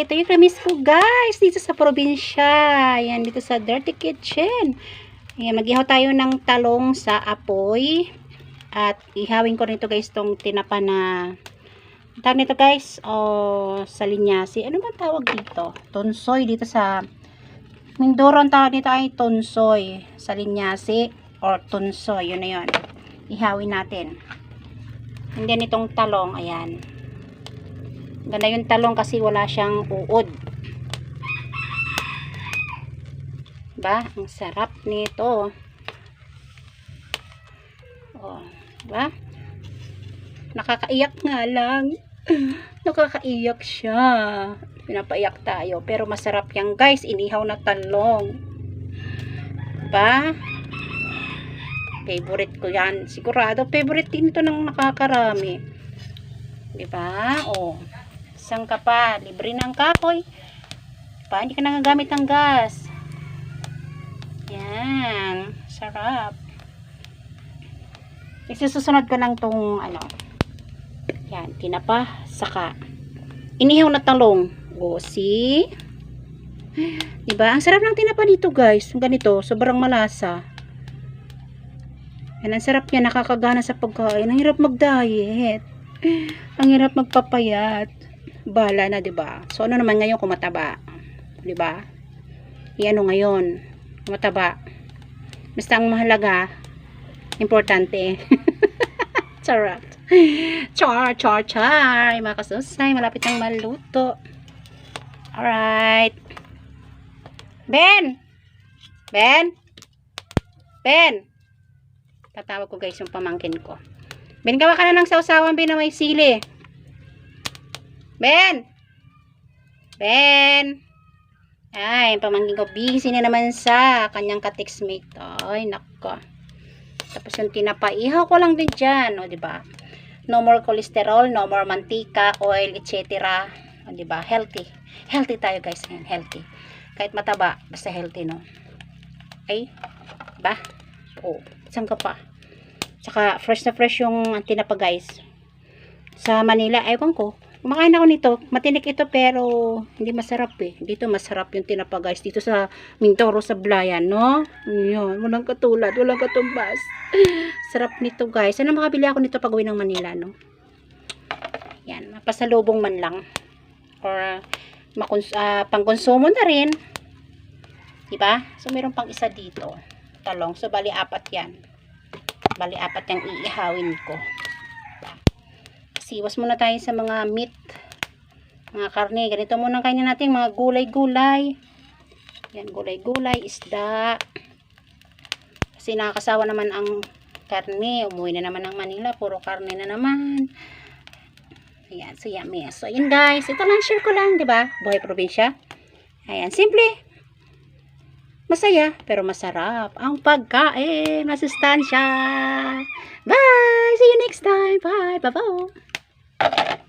ito yung kamis ko guys, dito sa probinsya. Ayan, dito sa Dirty Kitchen. Ayan, mag-ihaw tayo ng talong sa apoy. At ihawin ko nito guys tong tinapa na tawag nito guys, o sa linyasi. Ano ba tawag dito? Tonsoy dito sa Mindoro ang tawag nito ay tonsoy sa linyasi or tonsoy. Yun na yun. Ihawin natin. And then itong talong, ayan. Ganda yung talong kasi wala siyang uod. Ba? Ang sarap nito. Oh, ba? Nakakaiyak nga lang. Nakakaiyak siya. Pinapaiyak tayo. Pero masarap yan guys. Inihaw na talong. Ba? Favorite ko yan. Sigurado, favorite din ito ng nakakarami. Diba? Oh. Isang ka. Libre ng kahoy. Pa, hindi ka nagagamit ng gas. Yan. Sarap. Isusunod ko lang tong ano. Yan. Tinapa. Saka. Inihaw na talong. See? Diba? Ang sarap ng tinapa dito guys. Ganito. Sobrang malasa. Yan. Ang sarap niya. Nakakagana sa pagkain. Ang hirap mag-diet. Ang hirap magpapayat. Bala na, 'di ba? So ano naman ngayon kung mataba? 'Di ba? Iyan ano ngayon, mataba. Basta ang mahalaga, importante. Charot. Char, char, char. Mga kasusay, malapit nang maluto. Alright. Ben! Ben! Ben! Tatawag ko guys yung pamangkin ko. Ben, gawa ka na ng sausawan, Ben, na may sili. Ben! Ben! Ay, pamangkin ko, busy na naman sa kanyang ka-textmate. Ay, nako. Tapos yung tinapaihaw ko lang din dyan, o, diba? No more cholesterol, no more mantika, oil, etc. O, diba? Healthy. Healthy tayo, guys. Ayan, healthy. Kahit mataba, basta healthy, no? Ay, ba? O, saan ka pa? Tsaka, fresh na fresh yung tinapa, guys. Sa Manila, ewan ko, Kumakain ako nito. Matinik ito pero hindi masarap eh. Dito masarap yung tinapa guys. Dito sa Mindoro sa Blayan, no? Yun. Walang katulad. Walang katumbas. Sarap nito guys. Sana makabili ako nito pag ng Manila, no? Yan. Mapasalubong man lang. Or makons uh, pangkonsumo na rin. Diba? So, meron pang isa dito. Talong. So, bali apat yan. Bali apat yung iihawin ko iwas muna tayo sa mga meat. Mga karne. Ganito muna kainin natin. Mga gulay-gulay. Yan gulay-gulay isda. Kasi nakakasawa naman ang karne. Umuwi na naman ng Manila. Puro karne na naman. Ayan so yummy. So yun guys. Ito lang share ko lang ba? Diba? buhay probinsya. Ayan simple. Masaya pero masarap ang pagkain. Masustansya. Bye! See you next time. Bye! Bye bye